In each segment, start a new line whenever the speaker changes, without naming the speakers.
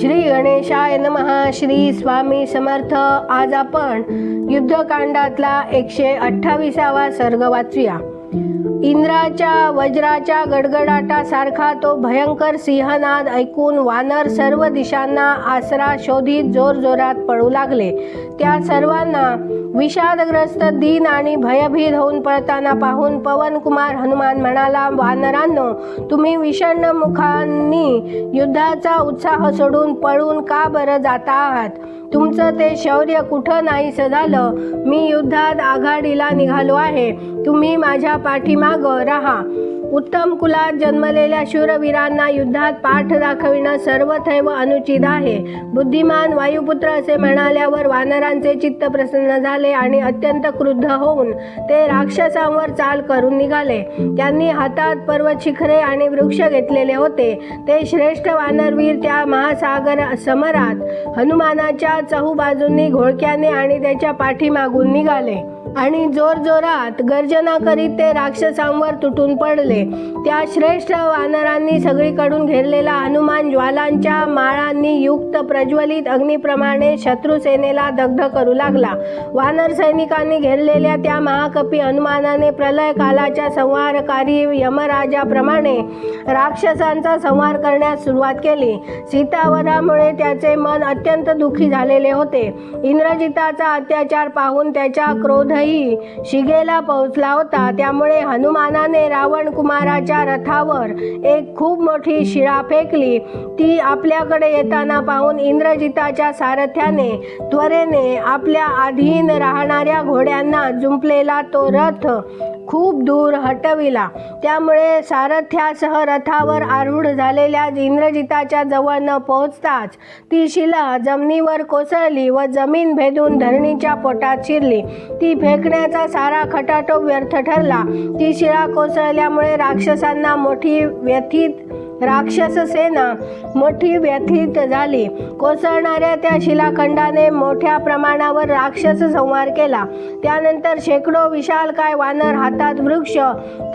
श्री गणेशाय नमहा श्री स्वामी समर्थ. आज आपण युद्धकांडातला एकशे अठ्ठावीसावा सर्ग वाचूया. इंद्राच्या वज्राच्या गडगडाटासारखा तो भयंकर सिंहनाद ऐकून वानर सर्व दिशांना आसरा शोधित जोरजोरात पळू लागले. त्या सर्वांना विषादग्रस्त दिन आणि भयभीत होऊन पळताना पाहून पवनकुमार हनुमान म्हणाला वानरांनो तुम्ही विषण्ण मुखांनी युद्धाचा उत्साह सोडून पळून का बरं जाता आहात? तुमचं ते शौर्य कुठं नाहीसं झालं? मी युद्धात आघाडीला निघालो आहे. तुम्ही माझ्या पाठीमागं राहा. उत्तम कुलात जन्मलेल्या शूरवीरांना युद्धात पाठ दाखविणं सर्वथैव अनुचित आहे. बुद्धिमान वायुपुत्र असे म्हणाल्यावर वानरांचे चित्त प्रसन्न झाले आणि अत्यंत क्रुद्ध होऊन ते राक्षसांवर चाल करून निघाले. त्यांनी हातात पर्वत शिखरे आणि वृक्ष घेतलेले होते. ते श्रेष्ठ वानरवीर त्या महासागर समरात हनुमानाच्या चहूबाजूंनी घोळक्याने आणि त्याच्या पाठीमागून निघाले. आणि जोरजोरात गर्जना करीत ते राक्षसांवर तुटून पडले. त्या श्रेष्ठ वानरांनी सगळीकडून घेरलेला हनुमान ज्वालांच्या माळांनी युक्त प्रज्वलित अग्निप्रमाणे शत्रुसेनेला दग्ध करू लागला. वानर सैनिकांनी घेरलेल्या त्या महाकपी हनुमानाने प्रलय कालाच्या संहारकारी यमराजाप्रमाणे राक्षसांचा संहार करण्यास सुरुवात केली. सीतावरामुळे त्याचे मन अत्यंत दुःखी झालेले होते. इंद्रजिताचा अत्याचार पाहून त्याच्या क्रोधही शिगेला पोहोचला होता. त्यामुळे हनुमानाने रावण कुमाराच्या रथावर एक खूप मोठी शिळा फेकली. ती आपल्याकडे येताना पाहून इंद्रजिताच्या सारथ्याने त्वरेने आपल्या अधीन राहणाऱ्या घोड्यांना जुंपलेला तो रथ खूप दूर हटविला. त्यामुळे सारथ्यासह रथावर आरूढ झालेल्या इंद्रजिताच्या जवळ न पोहोचताच ती शिला जमिनीवर कोसळली व जमीन भेदून धरणीच्या पोटात शिरली. ती फेकण्याचा सारा खटाटोप व्यर्थ ठरला. ती शिळा कोसळल्यामुळे राक्षसांना मोठी व्यथित राक्षस सेना मोठी व्यथित झाली. कोसळणाऱ्या त्या शिलाखंडाने मोठ्या प्रमाणावर राक्षस संहार केला. त्यानंतर शेकडो विशालकाय वानर हातात वृक्ष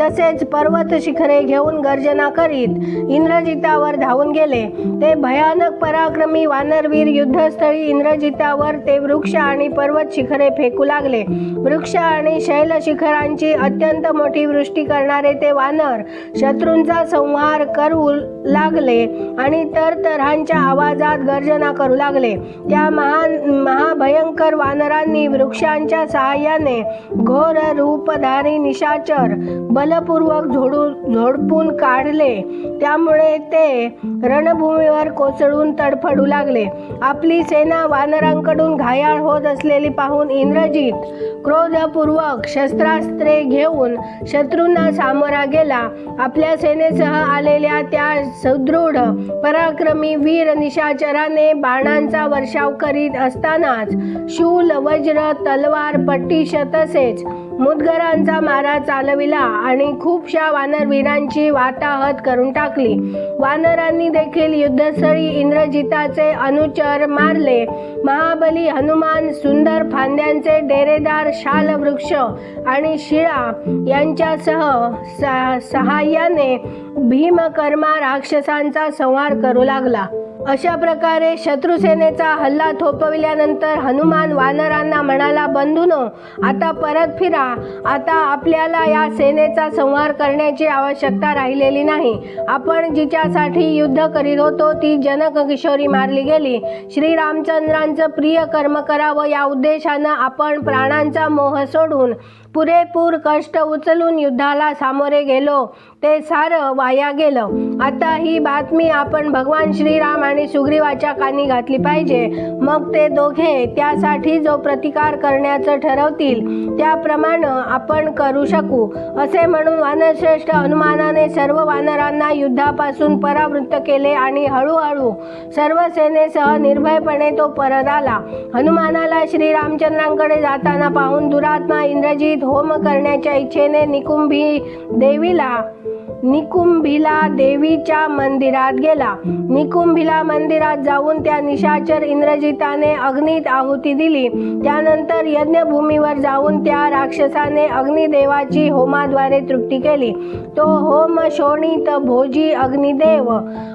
तसेच पर्वत शिखरे घेऊन गर्जना करीत इंद्रजितावर धावून गेले. ते भयानक पराक्रमी वानरवीर युद्धस्थळी इंद्रजितावर ते वृक्ष आणि पर्वत शिखरे फेकू लागले. वृक्ष आणि शैल शिखरांची अत्यंत मोठी वृष्टी करणारे ते वानर शत्रूंचा संहार करू लागले आणि तर तरहांच्या आवाजात गर्जना करू लागले. त्या महान महाभयंकर वानरांनी वृक्षांच्या सहाय्याने घोर रूपधारी निशाचर बलपूर्वक झोडू झोडपून काढले. त्यामुळे ते रणभूमीवर कोसळून तडफडू लागले. आपली सेना वानरांकडून घायाळ होत असलेली पाहून इंद्रजीत क्रोधपूर्वक शस्त्रास्त्रे घेऊन शत्रूंना सामोरा गेला. आपल्या सेनेसह आलेल्या त्या सुदृढ पराक्रमी वीर निशाचराने बाणांचा वर्षाव करीत असतानाच शूल वज्र तलवार पट्टीश तसेच मुदगरांचा मारा चालविला आणि खूपशा वानरवीरांची वाताहत करून टाकली. वानरांनी देखील युद्धस्थळी इंद्रजिताचे अनुचर मारले. महाबली हनुमान सुंदर फांद्यांचे डेरेदार शालवृक्ष आणि शिळा यांच्यासह सा- सहाय्याने भीमकर्मा राक्षसांचा संहार करू लागला. अशा प्रकारे शत्रुसेनेचा हल्ला थोपविल्यानंतर हनुमान वानरांना म्हणाला बंधूनो आता परत फिरा. आता आपल्याला या सेनेचा संहार करण्याची आवश्यकता राहिलेली नाही. आपण जिच्यासाठी युद्ध करीत होतो ती जनक किशोरी मारली गेली. श्री रामचंद्रांचं प्रिय कर्म करावं या उद्देशानं आपण प्राणांचा मोह सोडून पुरेपूर कष्ट उचलून युद्धाला सामोरे गेलो. ते सारं वाया गेलं. आता ही बातमी आपण भगवान श्रीराम आणि सुग्रीवाच्या कानी घातली पाहिजे. मग ते दोघे त्यासाठी जो प्रतिकार करण्याचं ठरवतील त्याप्रमाणे आपण करू शकू असे म्हणून वानरश्रेष्ठ हनुमानाने सर्व वानरांना युद्धापासून परावृत्त केले आणि हळूहळू सर्व सेनेसह निर्भयपणे तो परत आला. हनुमानाला श्रीरामचंद्रांकडे जाताना पाहून दुरात्मा इंद्रजीत होम करण्याच्या इच्छेने निकुंभी देवीला निकुंभिला देवीच्या मंदिरात गेला. निकुंभिला मंदिरात जाऊन त्या निशाचर इंद्रजिताने अग्नीत आहुती दिली. त्यानंतर यज्ञभूमीवर जाऊन त्या राक्षसाने अग्निदेवाची होमाद्वारे तृप्ती केली. तो होम शोणित भोजी अग्निदेव.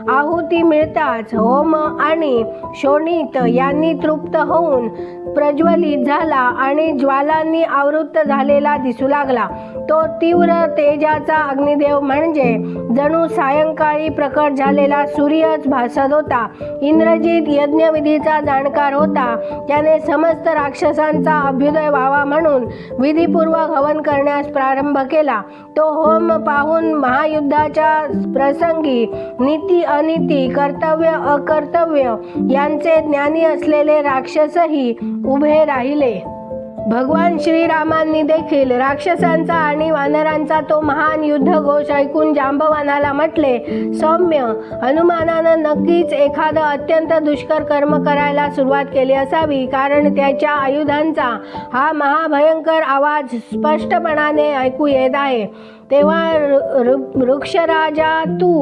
आहुती मिळताच होम आणि शोणित यांनी तृप्त होऊन प्रज्वलित झाला आणि ज्वालांनी आवृत्त झालेला दिसू लागला. तो तीव्र तेजाचा अग्निदेव म्हणजे म्हणजे जणू सायंकाळी प्रकट झालेला सूर्यच भासत होता. इंद्रजित यज्ञविधीचा जाणकार होता. त्याने समस्त राक्षसांचा अभ्युदय व्हावा म्हणून विधीपूर्वक हवन करण्यास प्रारंभ केला. तो होम पाहून महायुद्धाच्या प्रसंगी नीती अनिती कर्तव्य अकर्तव्य यांचे ज्ञानी असलेले राक्षसही उभे राहिले. भगवान श्रीरामांनी देखील राक्षसांचा आणि वानरांचा तो महान युद्ध घोष ऐकून जांबवानाला म्हटले सौम्य हनुमानानं नक्कीच एखादं अत्यंत दुष्कर कर्म करायला सुरुवात केली असावी कारण त्याच्या आयुधांचा हा महाभयंकर आवाज स्पष्टपणाने ऐकू येत आहे. तेव्हा वृक्षराजा तू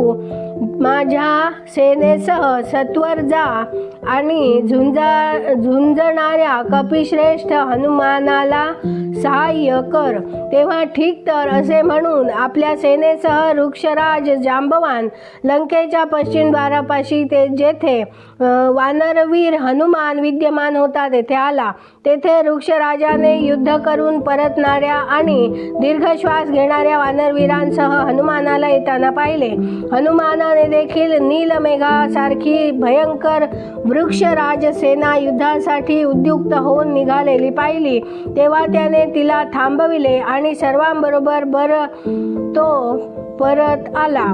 माझ्या सेनेसह सत्वर जा आणि झुंजा झुंजणाऱ्या कपिश्रेष्ठ हनुमानाला सहाय्य कर. तेव्हा ठीक तर असे म्हणून आपल्या सेनेसह वृक्षराज जांबवान लंकेच्या पश्चिम द्वारापाशी ते जेथे वानरवीर हनुमान विद्यमान होता तेथे आला. तेथे वृक्षराजाने युद्ध करून परतणाऱ्या आणि दीर्घ श्वास घेणाऱ्या वानरवीरांसह हनुमानाला येताना पाहिले. हनुमानाने देखील नीलमेघासारखी भयंकर वृक्ष राजसेना युद्धासाठी उद्युक्त होऊन निघालेली पाहिली. तेव्हा त्याने तिला थांबविले आणि सर्वांबरोबर बर तो परत आला.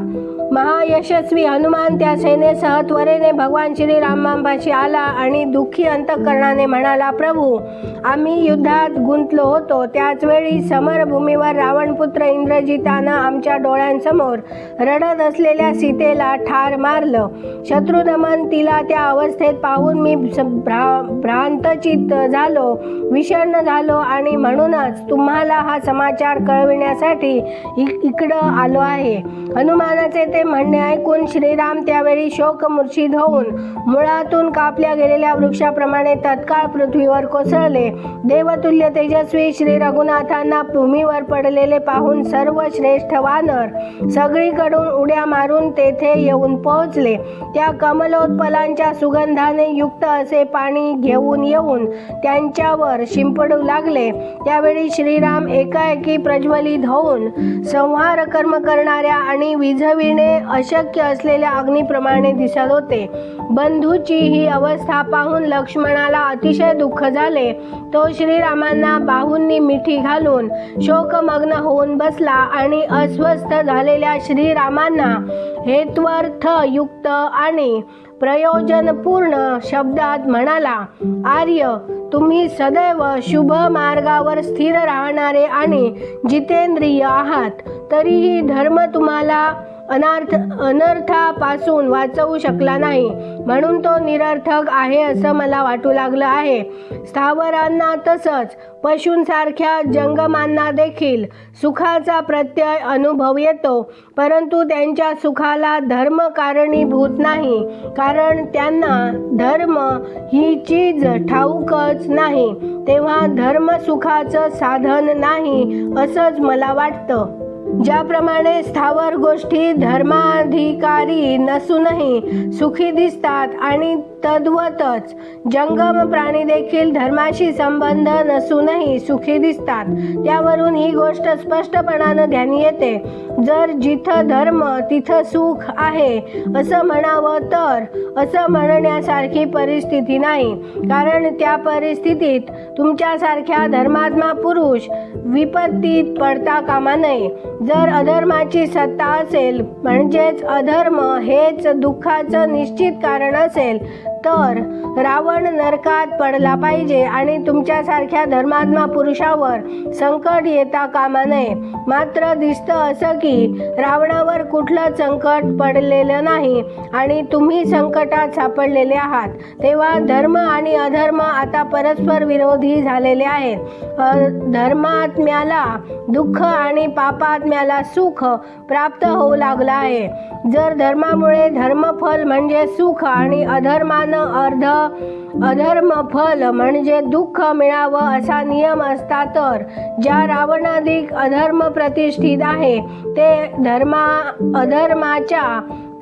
महायशस्वी हनुमान त्या सेनेसह त्वरेने भगवान श्रीरामांपाशी आला आणि दुःखी अंतकरणाने म्हणाला प्रभू आम्ही युद्धात गुंतलो होतो. त्याच वेळी समरभूमीवर रावणपुत्र इंद्रजितानं आमच्या डोळ्यांसमोर रडत असलेल्या सीतेला ठार मारलं. शत्रुदमन तिला त्या अवस्थेत पाहून मी भ्रा भ्रांतचित झालो विषण्ण झालो आणि म्हणूनच तुम्हाला हा समाचार कळविण्यासाठी इ- इकडं आलो आहे. हनुमानाचे ते म्हणणे ऐकून श्रीराम त्यावेळी शोकमूर्छित होऊन मुळातून कापल्या गेलेल्या वृक्षाप्रमाणे तत्काळ पृथ्वीवर कोसळले. देवतुल्य तेजस्वी श्री रघुनाथांना भूमीवर पडलेले पाहून सर्व श्रेष्ठ वानर सगळीकडून उड्या मारून तेथे येऊन पोहोचले. त्या कमलोत्पलांच्या सुगंधाने युक्त असे पाणी घेऊन येऊन त्यांच्यावर शिंपडू लागले. त्यावेळी श्रीराम एकाएकी प्रज्वलित होऊन संहार कर्म करणाऱ्या आणि विझविणे अशक्य असलेल्या अग्नीप्रमाणे दिसत होते. बंधूची ही अवस्था पाहून लक्ष्मणाला अतिशय दुःख झाले. तो श्रीरामांना बाहूंनी मिठी घालून शोकमग्न होऊन बसला आणि अस्वस्थ झालेल्या श्रीरामांना हेत्वर्थ युक्त आणि प्रयोजनपूर्ण शब्दात म्हणाला आर्य तुम्ही सदैव शुभ मार्गावर स्थिर राहणारे आणि जितेंद्रिय आहात तरीही धर्म तुम्हाला अनार्थ अनर्थापासून वाचवू शकला नाही. म्हणून तो निरर्थक आहे असं मला वाटू लागलं आहे. स्थावरांना तसंच पशूंसारख्या जंगमांना देखील सुखाचा प्रत्यय अनुभव येतो. परंतु त्यांच्या सुखाला धर्म कारणीभूत नाही. कारण त्यांना धर्म ही चीज ठाऊकच नाही. तेव्हा धर्म सुखाचं साधन नाही असंच मला वाटतं. ज्याप्रमाणे स्थावर गोष्टी धर्माधिकारी नसूनही सुखी दिसतात आणि तद्वतच जंगम प्राणी देखील धर्माशी संबंध नसूनही सुखी दिसतात. त्यावरून ही गोष्ट स्पष्टपणानं ध्यानी येते. जर जिथं धर्म तिथं सुख आहे असं म्हणावं तर असं म्हणण्यासारखी परिस्थिती नाही. कारण त्या परिस्थितीत तुमच्यासारख्या धर्मात्मा पुरुष विपत्तीत पडता कामा नये. जर अधर्माची सत्ता असेल म्हणजेच अधर्म हेच दुःखाचं निश्चित कारण असेल तर रावण नरकात पडला पाहिजे आणि तुमच्यासारख्या धर्मात्मा पुरुषावर संकट येता कामा नये. मात्र दिसतं असं की रावणावर कुठलं संकट पडलेलं नाही आणि तुम्ही संकटात सापडलेले आहात. तेव्हा धर्म आणि अधर्म आता परस्पर विरोधी झालेले आहेत. धर्मात्म्याला दुःख आणि पापात्म्याला सुख प्राप्त होऊ लागलं आहे. जर धर्मामुळे धर्मफल म्हणजे सुख आणि अधर्मानं अर्ध अधर्म फल म्हणजे दुःख मिळावं असा नियम असता तर ज्या रावणाधिक अधर्म प्रतिष्ठित आहे ते धर्मा अधर्माच्या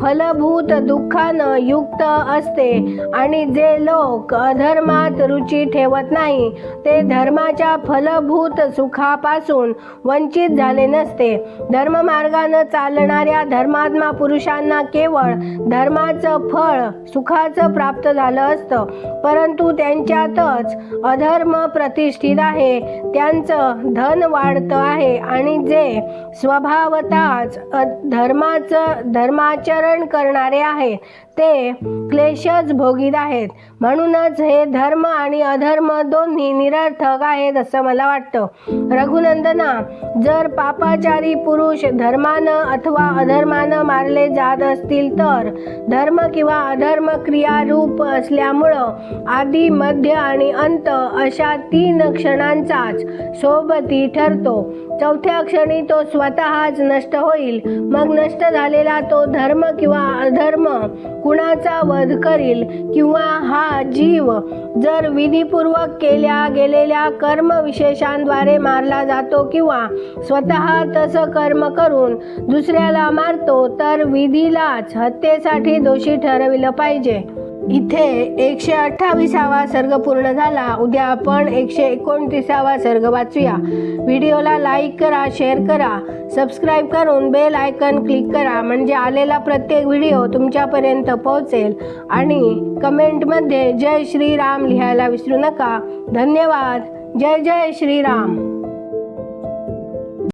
फलभूत दुःखानं युक्त असते. आणि जे लोक अधर्मात रुची ठेवत नाही ते धर्माच्या फलभूत सुखापासून वंचित झाले नसते. धर्ममार्गानं चालणाऱ्या धर्मात्मा पुरुषांना केवळ धर्माचं फळ सुखाचं प्राप्त झालं असतं परंतु त्यांच्यातच अधर्म प्रतिष्ठित आहे. त्यांचं धन वाढतं आहे आणि जे स्वभावताच धर्माचं धर्माचर धर्माचरण करणारे आहेत. ते क्लेशच भोगीत आहेत. म्हणूनच हे धर्म आणि अधर्म दोन्ही निरर्थक आहेत असं मला वाटतं. रघुनंदना जर पापाचारी पुरुष धर्मानं अथवा अधर्मानं मारले जात असतील तर धर्म किंवा अधर्म क्रियारूप असल्यामुळं आधी मध्य आणि अंत अशा तीन क्षणांचाच सोबती ठरतो. चौथ्या क्षणी तो स्वतःच नष्ट होईल. मग नष्ट झालेला तो धर्म किंवा अधर्म कुणाचा वध करील किंवा हा जीव जर विधीपूर्वक केल्या गेलेल्या कर्मविशेषांद्वारे मारला जातो किंवा स्वतः तसं कर्म करून दुसऱ्याला मारतो तर विधीलाच हत्येसाठी दोषी ठरविलं पाहिजे. इथे एकशे अठ्ठावीसावा सर्ग पूर्ण झाला. उद्या आपण एकशे एकोणतीसावा सर्ग वाचूया. व्हिडिओला लाईक करा शेअर करा. सबस्क्राईब करून बेल आयकन क्लिक करा. म्हणजे आलेला प्रत्येक व्हिडिओ तुमच्यापर्यंत पोहोचेल. आणि कमेंटमध्ये जय श्रीराम लिहायला विसरू नका. धन्यवाद. जय जय श्रीराम.